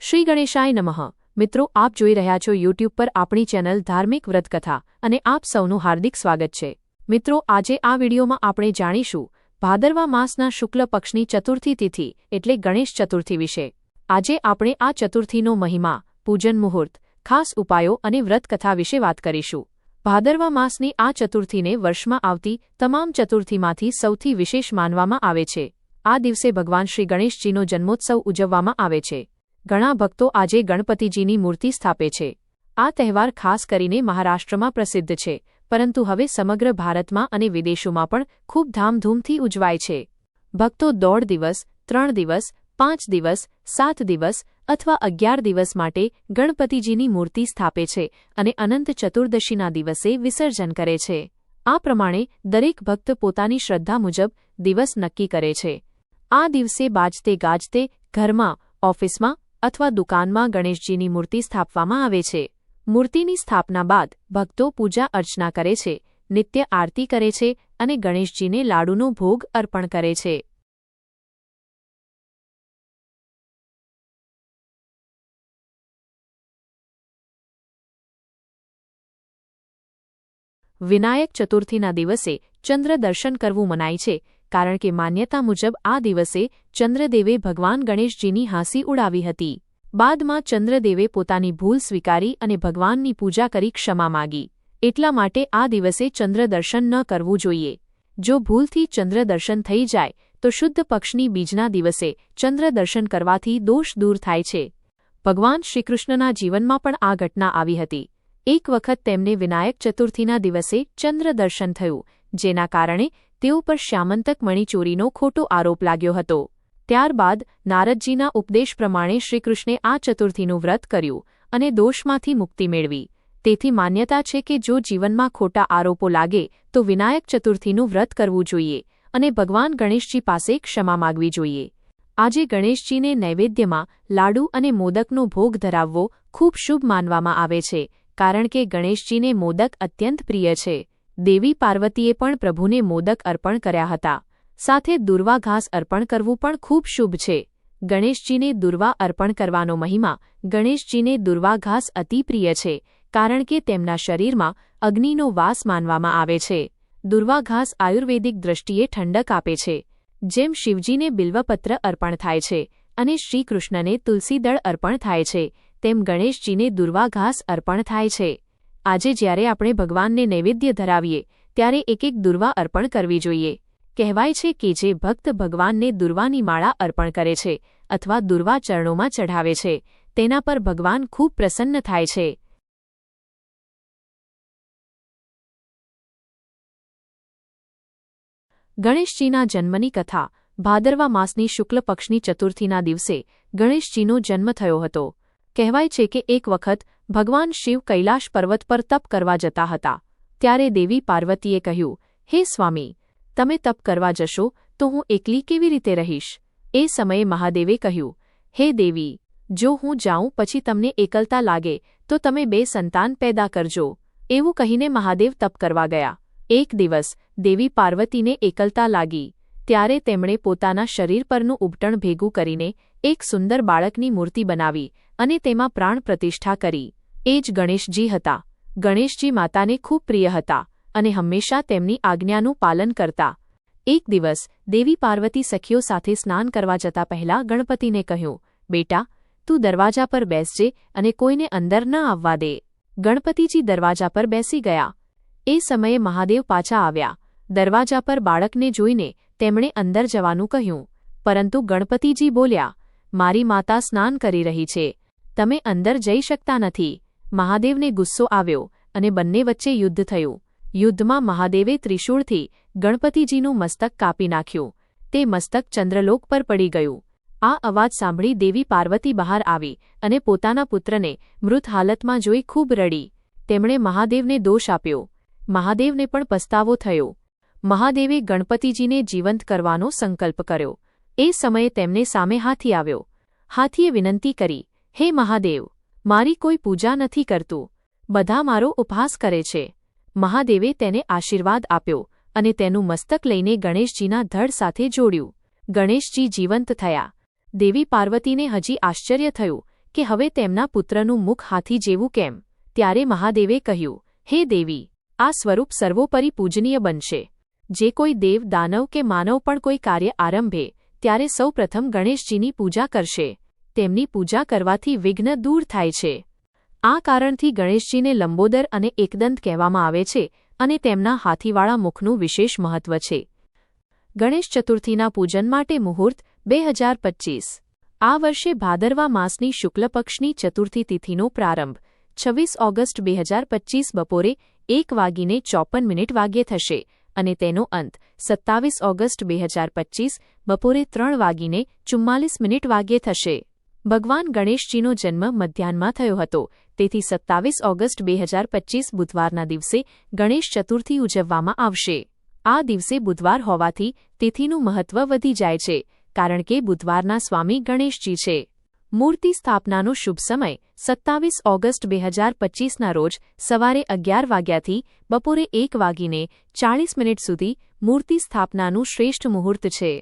શ્રી ગણેશાય નમઃ. મિત્રો, આપ જોઈ રહ્યા છો યુટ્યુબ પર આપણી ચેનલ ધાર્મિક વ્રતકથા અને આપ સૌનું હાર્દિક સ્વાગત છે. મિત્રો, આજે આ વિડીયોમાં આપણે જાણીશું ભાદરવા માસના શુક્લ પક્ષની ચતુર્થી તિથિ એટલે ગણેશ ચતુર્થી વિશે. આજે આપણે આ ચતુર્થીનો મહિમા, પૂજન મુહૂર્ત, ખાસ ઉપાયો અને વ્રતકથા વિશે વાત કરીશું. ભાદરવા માસની આ ચતુર્થીને વર્ષમાં આવતી તમામ ચતુર્થીમાંથી સૌથી વિશેષ માનવામાં આવે છે. આ દિવસે ભગવાન શ્રી ગણેશજીનો જન્મોત્સવ ઉજવવામાં આવે છે. ઘણા ભક્તો આજે ગણપતિજીની મૂર્તિ સ્થાપે છે. આ તહેવાર ખાસ કરીને મહારાષ્ટ્રમાં પ્રસિદ્ધ છે, પરંતુ હવે સમગ્ર ભારતમાં અને વિદેશોમાં પણ ખૂબ ધામધૂમથી ઉજવાય છે. ભક્તો દોઢ દિવસ, ત્રણ દિવસ, પાંચ દિવસ, સાત દિવસ અથવા અગિયાર દિવસ માટે ગણપતિજીની મૂર્તિ સ્થાપે છે અને અનંત ચતુર્દશીના દિવસે વિસર્જન કરે છે. આ પ્રમાણે દરેક ભક્ત પોતાની શ્રદ્ધા મુજબ દિવસ નક્કી કરે છે. આ દિવસે બાજતે ગાજતે ઘરમાં, ઓફિસમાં અથવા દુકાનમાં ગણેશજીની મૂર્તિ સ્થાપવામાં આવે છે. મૂર્તિની સ્થાપના બાદ ભક્તો પૂજા અર્ચના કરે છે, નિત્ય આરતી કરે છે અને ગણેશજીને લાડુનો ભોગ અર્પણ કરે છે. વિનાયક ચતુર્થીના દિવસે ચંદ્ર દર્શન કરવું મનાય છે, કારણ કે માન્યતા મુજબ આ દિવસે ચંદ્રદેવે ભગવાન ગણેશજીની હાંસી ઉડાવી હતી. બાદમાં ચંદ્રદેવે પોતાની ભૂલ સ્વીકારી અને ભગવાનની પૂજા કરી ક્ષમા માગી. એટલા માટે આ દિવસે ચંદ્રદર્શન ન કરવું જોઈએ. જો ભૂલથી ચંદ્રદર્શન થઈ જાય, તો શુદ્ધ પક્ષની બીજના દિવસે ચંદ્રદર્શન કરવાથી દોષ દૂર થાય છે. ભગવાન શ્રીકૃષ્ણના જીવનમાં પણ આ ઘટના આવી હતી. એક વખત તેમને વિનાયક ચતુર્થીના દિવસે ચંદ્રદર્શન થયું, જેના કારણે તેઓ પર શ્યામંતક મણિચોરીનો ખોટો આરોપ લાગ્યો હતો. ત્યારબાદ નારદજીના ઉપદેશ પ્રમાણે શ્રીકૃષ્ણે આ ચતુર્થીનું વ્રત કર્યું અને દોષમાંથી મુક્તિ મેળવી. તેથી માન્યતા છે કે જો જીવનમાં ખોટા આરોપો લાગે, તો વિનાયક ચતુર્થીનું વ્રત કરવું જોઈએ અને ભગવાન ગણેશજી પાસે ક્ષમા માગવી જોઈએ. આજે ગણેશજીને નૈવેદ્યમાં લાડુ અને મોદકનો ભોગ ધરાવવો ખૂબ શુભ માનવામાં આવે છે, કારણ કે ગણેશજીને મોદક અત્યંત પ્રિય છે. દેવી પાર્વતીએ પણ પ્રભુને મોદક અર્પણ કર્યા હતા. સાથે દુર્વા ઘાસ અર્પણ કરવું પણ ખૂબ શુભ છે. ગણેશજીને દુર્વા અર્પણ કરવાનો મહિમા ગણેશજીને દુર્વા ઘાસ અતિ પ્રિય છે, કારણ કે તેમના શરીરમાં અગ્નિનો વાસ માનવામાં આવે છે. દુર્વા ઘાસ આયુર્વેદિક દ્રષ્ટિએ ઠંડક આપે છે. જેમ શિવજીને બિલ્વપત્ર અર્પણ થાય છે અને શ્રીકૃષ્ણને તુલસીદળ અર્પણ થાય છે, તેમ ગણેશજીને દુર્વા ઘાસ અર્પણ થાય છે. આજે જ્યારે આપણે ભગવાનને નૈવેદ્ય ધરાવીએ, ત્યારે એક એક દુર્વા અર્પણ કરવી જોઈએ. કહેવાય છે કે જે ભક્ત ભગવાનને દુર્વાની માળા અર્પણ કરે છે અથવા દુર્વા ચરણોમાં ચઢાવે છે. તેના પર ભગવાન ખૂબ પ્રસન્ન થાય છે. ગણેશજીના જન્મની કથા. ભાદરવા માસની શુક્લ પક્ષની ચતુર્થીના દિવસે ગણેશજીનો જન્મ થયો હતો. કહેવાય છે કે એક વખત ભગવાન શિવ કૈલાશ પર્વત પર તપ કરવા જતા હતા. ત્યારે દેવી પાર્વતીએ કહ્યું, હે સ્વામી તમે તપ કરવા જશો, તો હું એકલી કેવી રીતે રહીશ? એ સમયે મહાદેવે કહ્યું, હે દેવી, જો હું જાઉં પછી તમને એકલતા લાગે, તો તમે બે સંતાન પેદા કરજો. એવું કહીને મહાદેવ તપ કરવા ગયા. એક દિવસ દેવી પાર્વતીને એકલતા લાગી. ત્યારે તેમણે પોતાના શરીર પરનું ઉબટણ ભેગું કરીને એક સુંદર બાળકની મૂર્તિ બનાવી અને તેમાં પ્રાણ પ્રતિષ્ઠા કરી. એ જ ગણેશજી હતા. ગણેશજી માતાને ખૂબ પ્રિય હતા. અને હંમેશા તેમની આજ્ઞાનું પાલન કરતા. એક દિવસ, દેવી પાર્વતી સખીઓ સાથે સ્નાન કરવા જતા પહેલા ગણપતિને કહ્યું, બેટા, તું દરવાજા પર બેસજે અને કોઈને અંદર ન આવવા દે. ગણપતિજી દરવાજા પર બેસી ગયા. એ સમયે મહાદેવ પાછા આવ્યા. દરવાજા પર બાળકને જોઈને તેમણે અંદર જવાનું કહ્યું. પરંતુ ગણપતિજી બોલ્યા, મારી માતા સ્નાન કરી રહી છે. તમે અંદર જઈ શકતા નથી. મહાદેવને ગુસ્સો આવ્યો અને બંને વચ્ચે યુદ્ધ થયું. યુદ્ધમાં મહાદેવે ત્રિશૂળથી ગણપતિજીનું મસ્તક કાપી નાખ્યું. તે મસ્તક ચંદ્રલોક પર પડી ગયું. આ અવાજ સાંભળી દેવી પાર્વતી બહાર આવી અને પોતાના પુત્રને મૃત હાલતમાં જોઈ ખૂબ રડી. તેમણે મહાદેવને દોષ આપ્યો. મહાદેવને પણ પસ્તાવો થયો. મહાદેવે ગણપતિજીને જીવંત કરવાનો સંકલ્પ કર્યો. એ સમયે તેમને સામે હાથી આવ્યો. હાથીએ વિનંતી કરી, હે મહાદેવ, મારી કોઈ પૂજા નથી કરતું. બધા મારો ઉપહાસ કરે છે. મહાદેવે તેને આશીર્વાદ આપ્યો અને તેનું મસ્તક લઈને ગણેશજીના ધડ સાથે જોડ્યું. ગણેશજી જીવંત થયા. દેવી પાર્વતીને હજી આશ્ચર્ય થયું કે હવે તેમના પુત્રનું મુખ હાથી જેવું કેમ? ત્યારે મહાદેવે કહ્યું, હે દેવી, આ સ્વરૂપ સર્વોપરી પૂજનીય બનશે. જે કોઈ દેવ, દાનવ કે માનવ પણ કોઈ કાર્ય આરંભે, ત્યારે સૌ પ્રથમ ગણેશજીની પૂજા કરશે. તેમની પૂજા કરવાથી વિઘ્ન દૂર થાય છે. આ કારણથી ગણેશજીને લંબોદર અને એકદંત કહેવામાં આવે છે અને તેમના હાથીવાળા મુખનું વિશેષ મહત્વ છે. ગણેશ ચતુર્થીના પૂજન માટે મુહૂર્ત બે હજાર પચ્ચીસ આ વર્ષે ભાદરવા માસની શુક્લ પક્ષની ચતુર્થી તિથિનો પ્રારંભ. છવ્વીસ ઓગસ્ટ બે હજાર પચ્ચીસ બપોરે એક વાગીને ચોપન મિનિટ વાગ્યે થશે અને તેનો અંત સત્તાવીસ ઓગસ્ટ બે હજાર પચ્ચીસ બપોરે ત્રણ વાગીને ચુમ્માલીસ મિનિટ વાગ્યે થશે. ભગવાન ગણેશજીનો જન્મ મધ્યાહનમાં થયો હતો. તેથી સત્તાવીસ ઓગસ્ટ બે હજાર પચ્ચીસ બુધવારના દિવસે ગણેશ ચતુર્થી ઉજવવામાં આવશે. આ દિવસે બુધવાર હોવાથી તિથિનું મહત્વ વધી જાય છે, કારણ કે બુધવારના સ્વામી ગણેશજી છે. મૂર્તિ સ્થાપનાનો શુભ સમય સત્તાવીસ ઓગસ્ટ બે હજાર પચ્ચીસના રોજ સવારે અગિયાર વાગ્યાથી બપોરે એક વાગીને ચાળીસ મિનિટ સુધી મૂર્તિ સ્થાપનાનું શ્રેષ્ઠ મુહૂર્ત છે.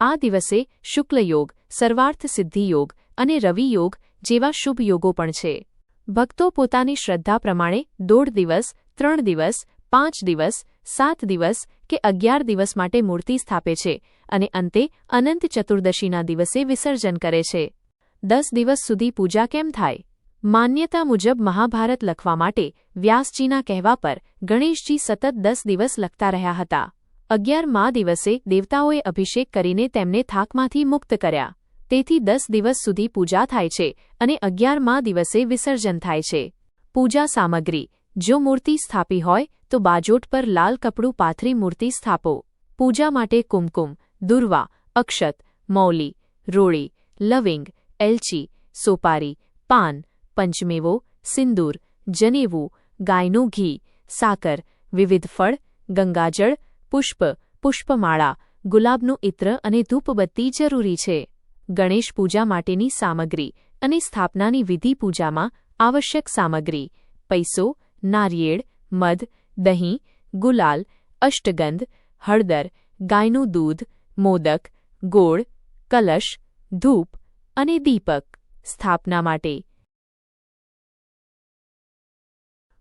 આ દિવસે શુક્લયોગ, સર્વાર્થ સિદ્ધિયોગ અને રવિયોગ જેવા શુભ યોગો પણ છે. ભક્તો પોતાની શ્રદ્ધા પ્રમાણે દોઢ દિવસ, ત્રણ દિવસ, પાંચ દિવસ, સાત દિવસ કે અગિયાર દિવસ માટે મૂર્તિ સ્થાપે છે અને અંતે અનંત ચતુર્દશીના દિવસે વિસર્જન કરે છે. દસ દિવસ સુધી પૂજા કેમ થાય? માન્યતા મુજબ મહાભારત લખવા માટે વ્યાસજીના કહેવા પર ગણેશજી સતત દસ દિવસ લખતા રહ્યા હતા. અગિયાર મા દિવસે દેવતાઓએ અભિષેક કરીને તેમને થાકમાંથી મુક્ત કર્યા. તેથી દસ દિવસ સુધી પૂજા થાય છે અને અગિયારમા દિવસે વિસર્જન થાય છે. પૂજા સામગ્રી. જો મૂર્તિ સ્થાપી હોય, તો બાજોટ પર લાલ કપડું પાથરી મૂર્તિ સ્થાપો. પૂજા માટે કુમકુમ, દુર્વા, અક્ષત, મૌલી, રોળી, લવિંગ, એલચી, સોપારી, પાન, પંચમેવો, સિંદૂર જનેવું ગાયનું ઘી, સાકર, વિવિધ ફળ, ગંગાજળ, પુષ્પ, પુષ્પમાળા, ગુલાબનું ઇત્ર અને ધૂપબત્તી જરૂરી છે. ગણેશ પૂજા માટેની સામગ્રી અને સ્થાપનાની વિધિ પૂજામાં આવશ્યક સામગ્રી, પૈસો, નારિયેળ, મધ, દહીં, ગુલાલ, અષ્ટગંધ, હળદર, ગાયનું દૂધ, મોદક, ગોળ, કલશ, ધૂપ અને દીપક. સ્થાપના માટે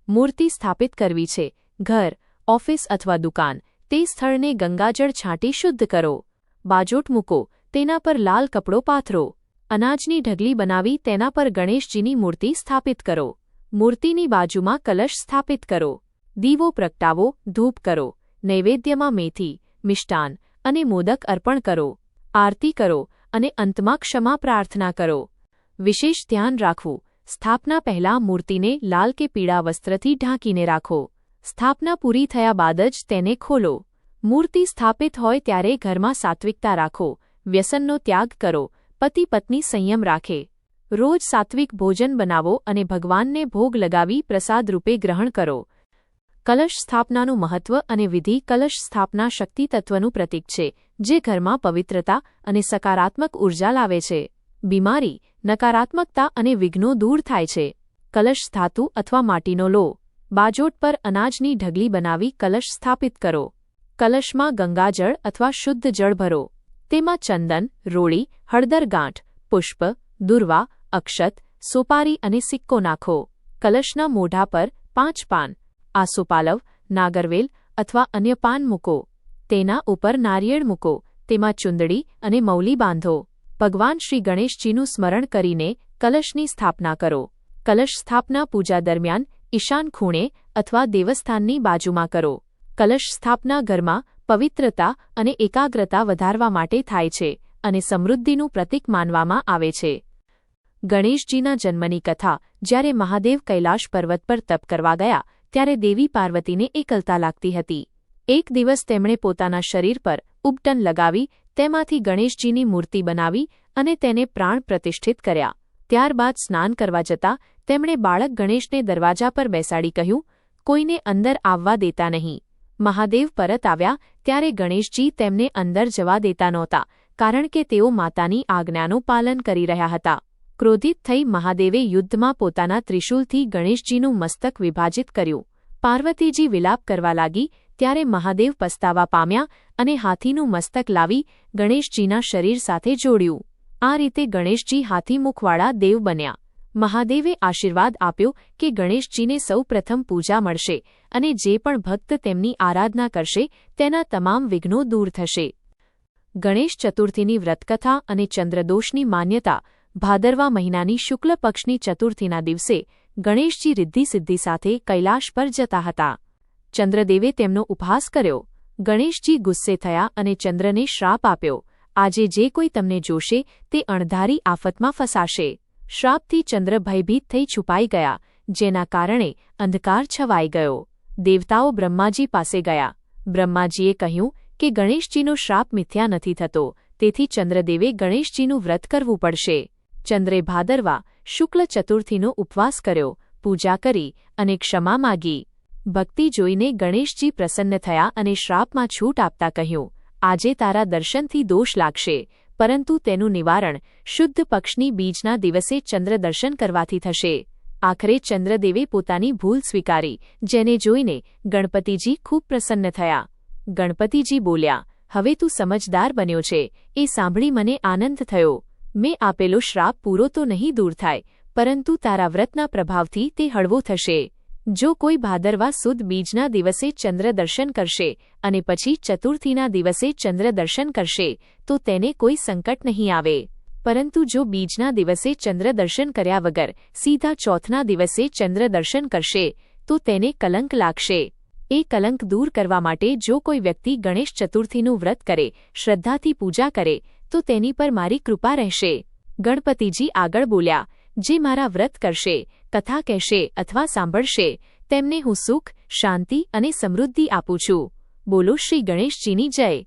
મૂર્તિ સ્થાપિત કરવી છે. ઘર, ઓફિસ અથવા દુકાન, તે સ્થળને ગંગાજળ છાંટી શુદ્ધ કરો. બાજોટ મૂકો. તેના પર લાલ કપડો પાથરો. અનાજની ઢગલી બનાવી તેના પર ગણેશજીની મૂર્તિ સ્થાપિત કરો. મૂર્તિની બાજુમાં કલશ સ્થાપિત કરો. દીવો પ્રગટાવો, ધૂપ કરો, નૈવેદ્યમાં મેથી, મિષ્ટાન અને મોદક અર્પણ કરો. આરતી કરો અને અંતમાં ક્ષમા પ્રાર્થના કરો. વિશેષ ધ્યાન રાખવું. સ્થાપના પહેલાં મૂર્તિને લાલ કે પીળા વસ્ત્રથી ઢાંકીને રાખો. સ્થાપના પૂરી થયા બાદ જ તેને ખોલો. મૂર્તિ સ્થાપિત હોય ત્યારે ઘરમાં સાત્વિકતા રાખો. વ્યસનનો ત્યાગ કરો, પતિ પત્ની સંયમ રાખે. રોજ સાત્વિક ભોજન બનાવો અને ભગવાનને ભોગ લગાવી પ્રસાદ રૂપે ગ્રહણ કરો. કલશ સ્થાપનાનું મહત્વ અને વિધિ કલશ સ્થાપના શક્તિ તત્વનું પ્રતીક છે, જે ઘરમાં પવિત્રતા અને સકારાત્મક ઊર્જા લાવે છે. બીમારી, નકારાત્મકતા અને વિઘ્નો દૂર થાય છે. કલશ ધાતુ અથવા માટીનો લો બાજોટ પર અનાજની ઢગલી બનાવી કલશ સ્થાપિત કરો. કલશમાં ગંગાજળ અથવા શુદ્ધ જળ ભરો. તેમાં ચંદન રોળી હળદર ગાંઠ, પુષ્પ, દુર્વા, અક્ષત, સોપારી અને સિક્કો નાખો. કલશના મોઢા પર પાંચ પાન. આસોપાલવ નાગરવેલ અથવા અન્ય પાન મૂકો. તેના ઉપર નારિયેળ મૂકો. તેમાં ચુંદડી અને મૌલી બાંધો. ભગવાન શ્રી ગણેશજીનું સ્મરણ કરીને કલશની સ્થાપના કરો. કલશ સ્થાપના પૂજા દરમિયાન ઈશાન ખૂણે અથવા દેવસ્થાનની બાજુમાં કરો. કલશ સ્થાપના ઘરમાં પવિત્રતા અને એકાગ્રતા વધારવા માટે થાય છે અને સમૃદ્ધિનું પ્રતીક માનવામાં આવે છે. ગણેશજીના જન્મની કથા જ્યારે મહાદેવ કૈલાશ પર્વત પર તપ કરવા ગયા, ત્યારે દેવી પાર્વતીને એકલતા લાગતી હતી. એક દિવસ તેમણે પોતાના શરીર પર ઉપટન લગાવી, તેમાંથી ગણેશજીની મૂર્તિ બનાવી અને તેને પ્રાણ પ્રતિષ્ઠિત કર્યા. ત્યારબાદ સ્નાન કરવા જતા તેમણે બાળક ગણેશને દરવાજા પર બેસાડી કહ્યું, કોઈને અંદર આવવા દેતા નહીં. મહાદેવ પરત આવ્યા ત્યારે ગણેશજી તેમને અંદર જવા દેતા નહોતા, કારણ કે તેઓ માતાની આજ્ઞાનું પાલન કરી રહ્યા હતા. ક્રોધિત થઈ મહાદેવે યુદ્ધમાં પોતાના ત્રિશૂલથી ગણેશજીનું મસ્તક વિભાજિત કર્યું. પાર્વતીજી વિલાપ કરવા લાગી, ત્યારે મહાદેવ પસ્તાવા પામ્યા અને હાથીનું મસ્તક લાવી ગણેશજીના શરીર સાથે જોડ્યું. આ રીતે ગણેશજી હાથીમુખવાળા દેવ બન્યા. મહાદેવે આશીર્વાદ આપ્યો કે ગણેશજીને સૌ પ્રથમ પૂજા મળશે અને જે પણ ભક્ત તેમની આરાધના કરશે તેના તમામ વિઘ્નો દૂર થશે. ગણેશ ચતુર્થીની વ્રતકથા અને ચંદ્રદોષની માન્યતા ભાદરવા મહિનાની શુક્લ પક્ષની ચતુર્થીના દિવસે ગણેશજી રિદ્ધિ સિદ્ધિ સાથે કૈલાશ પર જતા હતા. ચંદ્રદેવે તેમનો ઉપહાસ કર્યો. ગણેશજી ગુસ્સે થયા અને ચંદ્રને શ્રાપ આપ્યો. આજે જે કોઈ તમને જોશે તે અણધારી આફતમાં ફસાશે. શ્રાપથી ચંદ્ર ભયભીત થઈ છુપાઈ ગયા, જેના કારણે અંધકાર છવાઈ ગયો. દેવતાઓ બ્રહ્માજી પાસે ગયા. બ્રહ્માજીએ કહ્યું કે ગણેશજીનો શ્રાપ મિથ્યા નથી થતો, તેથી ચંદ્રદેવે ગણેશજીનું વ્રત કરવું પડશે. ચંદ્રે ભાદરવા શુક્લ ચતુર્થીનો ઉપવાસ કર્યો, પૂજા કરી અને ક્ષમા માગી. ભક્તિ જોઈને ગણેશજી પ્રસન્ન થયા અને શ્રાપમાં છૂટ આપતા કહ્યું, આજે તારા દર્શનથી દોષ લાગશે પરંતુ તેનું નિવારણ શુદ્ધ પક્ષની બીજના દિવસે ચંદ્ર દર્શન કરવાથી થશે. આખરે ચંદ્રદેવે પોતાની ભૂલ સ્વીકારી, જેને જોઈને ગણપતિજી ખૂબ પ્રસન્ન થયા. ગણપતિજી બોલ્યા, હવે તું સમજદાર બન્યો છે. એ સાંભળી મને આનંદ થયો. મેં આપેલો શ્રાપ પૂરો તો નહીં દૂર થાય, પરંતુ તારા વ્રતના પ્રભાવથી તે હળવો થશે. જો કોઈ ભાદરવા સુદ બીજના દિવસે ચંદ્ર દર્શન કરશે અને પછી ચતુર્થીના દિવસે ચંદ્ર દર્શન કરશે, તો તેને કોઈ સંકટ નહીં આવે. પરંતુ જો બીજના દિવસે ચંદ્ર દર્શન કર્યા વગર સીધા ચોથના દિવસે ચંદ્ર દર્શન કરશે, તો તેને કલંક લાગશે. એ કલંક દૂર કરવા માટે જો કોઈ વ્યક્તિ ગણેશ ચતુર્થીનું વ્રત કરે, શ્રદ્ધાથી પૂજા કરે, તો તેની પર મારી કૃપા રહેશે. ગણપતિજી આગળ બોલ્યા જે મારા વ્રત કરશે, કથા કહેશે અથવા સાંભળશે, તેમને હું સુખ, શાંતિ અને સમૃદ્ધિ આપું છું. બોલો શ્રી ગણેશજીની જય.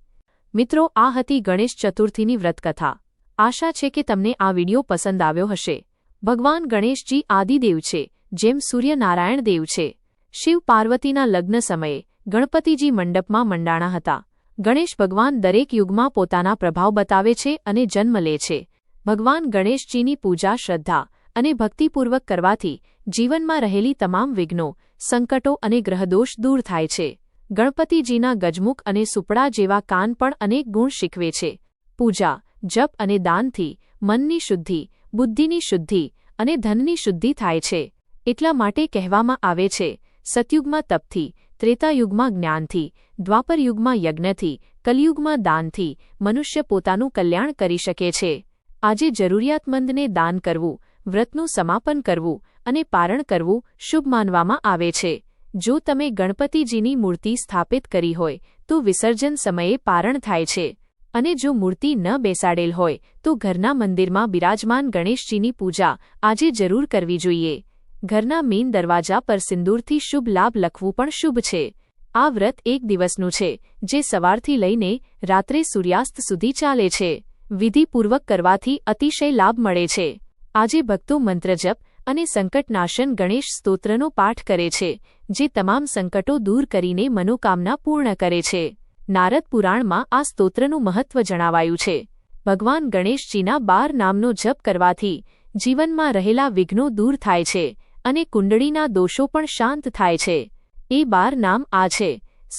મિત્રો, આ હતી ગણેશ ચતુર્થીની વ્રતકથા. આશા છે કે તમને આ વિડિયો પસંદ આવ્યો હશે. ભગવાન ગણેશજી આદિદેવ છે, જેમ સૂર્યનારાયણ દેવ છે. શિવ પાર્વતીના લગ્ન સમયે ગણપતિજી મંડપમાં મંડાણા હતા. ગણેશ ભગવાન દરેક યુગમાં પોતાના પ્રભાવ બતાવે છે અને જન્મ લે છે. ભગવાન ગણેશજીની પૂજા, શ્રદ્ધા અને ભક્તિપૂર્વક કરવાથી જીવનમાં રહેલી તમામ વિઘ્નો, સંકટો અને ગ્રહદોષ દૂર થાય છે. ગણપતિજીના ગજમુખ અને સુપડા જેવા કાન પણ અનેક ગુણ શીખવે છે. પૂજા, જપ અને દાનથી મનની શુદ્ધિ, બુદ્ધિની શુદ્ધિ અને ધનની શુદ્ધિ થાય છે. એટલા માટે કહેવામાં આવે છે, સતયુગમાં તપથી, ત્રેતાયુગમાં જ્ઞાનથી, દ્વાપરયુગમાં યજ્ઞથી, કલયુગમાં દાનથી મનુષ્ય પોતાનું કલ્યાણ કરી શકે છે. આજે જરૂરિયાતમંદને દાન કરવું વ્રતનું સમાપન કરવું અને પારણ કરવું શુભ માનવામાં આવે છે. જો તમે ગણપતિજીની મૂર્તિ સ્થાપિત કરી હોય, તો વિસર્જન સમયે પારણ થાય છે. અને જો મૂર્તિ ન બેસાડેલ હોય, તો ઘરના મંદિરમાં બિરાજમાન ગણેશજીની પૂજા આજે જરૂર કરવી જોઈએ. ઘરના મેઇન દરવાજા પર સિંદૂરથી શુભ લાભ લખવું પણ શુભ છે. આ વ્રત એક દિવસનું છે, જે સવારથી લઈને રાત્રે સૂર્યાસ્ત સુધી ચાલે છે. વિધિપૂર્વક કરવાથી અતિશય લાભ મળે છે. આજે ભક્તો મંત્રજપ અને સંકટનાશન ગણેશ સ્તોત્રનો પાઠ કરે છે, જે તમામ સંકટો દૂર કરીને મનોકામના પૂર્ણ કરે છે. નારદ પુરાણમાં આ સ્તોત્રનું મહત્વ જણાવાયું છે. ભગવાન ગણેશજીના બાર નામનો જપ કરવાથી જીવનમાં રહેલા વિઘ્નો દૂર થાય છે અને કુંડળીના દોષો પણ શાંત થાય છે. એ બાર નામ આ છે,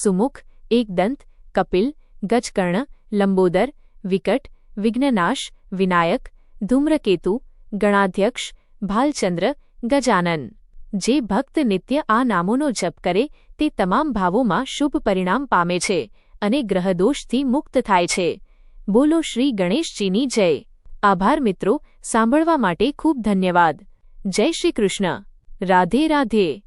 સુમુખ, એકદંત, કપિલ, ગજકર્ણ, લંબોદર, વિકટ, વિઘ્નનાશ, વિનાયક, ધૂમ્રકેતુ ગણાધ્યક્ષ, ભાલચંદ્ર, ગજાનન. જે ભક્ત નિત્ય આ નામોનો જપ કરે, તે તમામ ભાવોમાં શુભ પરિણામ પામે છે અને ગ્રહદોષથી મુક્ત થાય છે. બોલો શ્રી ગણેશજીની જય. આભાર મિત્રો, સાંભળવા માટે ખૂબ ધન્યવાદ. જય શ્રી કૃષ્ણ. રાધે રાધે.